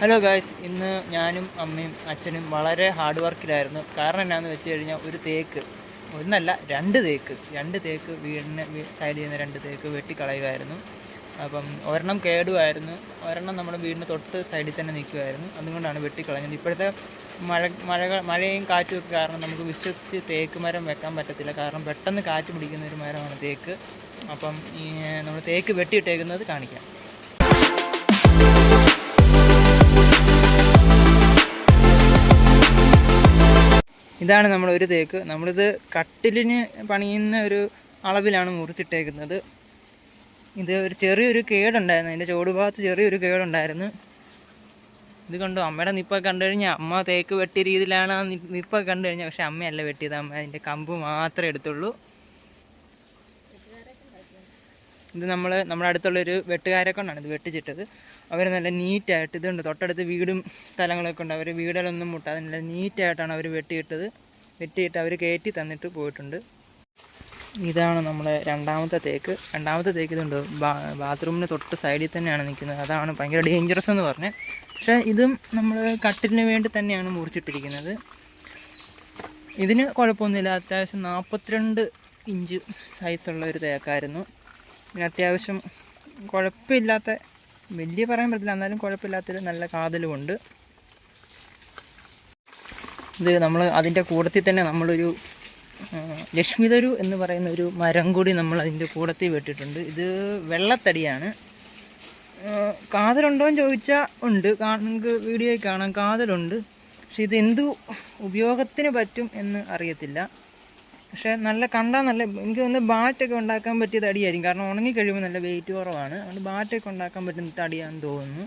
Hello guys ഇന്ന് ഞാനും അമ്മയും അച്ഛനും വളരെ ഹാർഡ് വർക്കിലായിരുന്നു കാരണം എന്നാന്ന് വെച്ച് കഴിഞ്ഞാൽ ഒരു തേക്ക്. ഒന്നല്ല രണ്ട് തേക്ക്. രണ്ട് തേക്ക് വീടിന് സൈഡ് ചെയ്യുന്ന രണ്ട് തേക്ക് വെട്ടിക്കളയുമായിരുന്നു അപ്പം ഒരെണ്ണം കേടുമായിരുന്നു ഒരെണ്ണം നമ്മുടെ വീടിന് തൊട്ട് സൈഡിൽ തന്നെ നിൽക്കുമായിരുന്നു അതുകൊണ്ടാണ് വെട്ടിക്കളഞ്ഞത്. ഇപ്പോഴത്തെ മഴ മഴ മഴയും കാറ്റും ഒക്കെ കാരണം നമുക്ക് വിശ്വസിച്ച് തേക്ക് മരം വെക്കാൻ പറ്റത്തില്ല. കാരണം പെട്ടെന്ന് കാറ്റ് പിടിക്കുന്ന ഒരു മരമാണ് തേക്ക്. അപ്പം ഈ നമ്മൾ തേക്ക് വെട്ടിയിട്ടേക്കുന്നത് കാണിക്കാം. ഇതാണ് നമ്മൾ ഒരു തേക്ക്. നമ്മളിത് കട്ടിലിന് പണിയുന്ന ഒരു അളവിലാണ് മുറിച്ചിട്ടേക്കുന്നത്. ഇത് ഒരു ചെറിയൊരു കേടുണ്ടായിരുന്നു. അതിന്റെ ചുവടുഭാഗത്ത് ചെറിയൊരു കേടുണ്ടായിരുന്നു. ഇത് കണ്ടു? അമ്മയുടെ നിപ്പ കണ്ടു കഴിഞ്ഞാൽ അമ്മ തേക്ക് വെട്ടിയ രീതിയിലാണ് ആ നിപ്പ കണ്ടു കഴിഞ്ഞാൽ പക്ഷേ അമ്മയല്ല വെട്ടിയത്. അമ്മ അതിന്റെ കമ്പ് മാത്രമേ എടുത്തുള്ളൂ. ഇത് നമ്മൾ നമ്മുടെ അടുത്തുള്ളൊരു വെട്ടുകാരെ കൊണ്ടാണ് ഇത് വെട്ടിച്ചിട്ടത്. അവർ നല്ല നീറ്റായിട്ട് ഇതുണ്ട്. തൊട്ടടുത്ത് വീടും സ്ഥലങ്ങളൊക്കെ ഉണ്ട്. അവർ വീടുകളൊന്നും മുട്ടാതെ നല്ല നീറ്റായിട്ടാണ് അവർ വെട്ടിയിട്ടത്. വെട്ടിയിട്ട് അവർ കയറ്റി തന്നിട്ട് പോയിട്ടുണ്ട്. ഇതാണ് നമ്മളെ രണ്ടാമത്തെ തേക്ക്. രണ്ടാമത്തെ തേക്ക് ഇതുണ്ട്. ബാത്റൂമിന് തൊട്ട് സൈഡിൽ തന്നെയാണ് നിൽക്കുന്നത്. അതാണ് ഭയങ്കര ഡേഞ്ചറസ് എന്ന് പറഞ്ഞത് പക്ഷേ ഇതും നമ്മൾ കട്ടിലിന് വേണ്ടി തന്നെയാണ് മുറിച്ചിട്ടിരിക്കുന്നത്. ഇതിന് കുഴപ്പമൊന്നുമില്ല. അത്യാവശ്യം നാൽപ്പത്തിരണ്ട് ഇഞ്ച് സൈസുള്ള ഒരു തേക്കായിരുന്നു. പിന്നെ അത്യാവശ്യം കുഴപ്പമില്ലാത്ത വലിയ പറയാൻ പറ്റില്ല എന്നാലും കുഴപ്പമില്ലാത്തൊരു നല്ല കാതലുമുണ്ട്. ഇത് നമ്മൾ അതിന്റെ കൂടത്തിൽ തന്നെ നമ്മളൊരു ലക്ഷ്മിതരു എന്ന് പറയുന്ന ഒരു മരം കൂടി നമ്മൾ അതിന്റെ കൂടത്തിൽ വെട്ടിട്ടുണ്ട് ഇത് വെള്ളത്തടിയാണ്. കാതലുണ്ടോ എന്ന് ചോദിച്ചാൽ ഉണ്ട്. നിങ്ങൾക്ക് വീഡിയോയിൽ കാണാം. കാതലുണ്ട്. പക്ഷെ ഇത് എന്തു ഉപയോഗത്തിന് പറ്റും എന്ന് അറിയത്തില്ല. പക്ഷേ നല്ല കണ്ടാൽ നല്ല എനിക്ക് ഒന്ന് ബാറ്റൊക്കെ ഉണ്ടാക്കാൻ പറ്റിയ തടിയായിരിക്കും. കാരണം ഉണങ്ങി കഴിയുമ്പോൾ നല്ല വെയിറ്റ് കുറവാണ്. അതുകൊണ്ട് ബാറ്റൊക്കെ ഉണ്ടാക്കാൻ പറ്റുന്ന തടിയാണെന്ന് തോന്നുന്നു.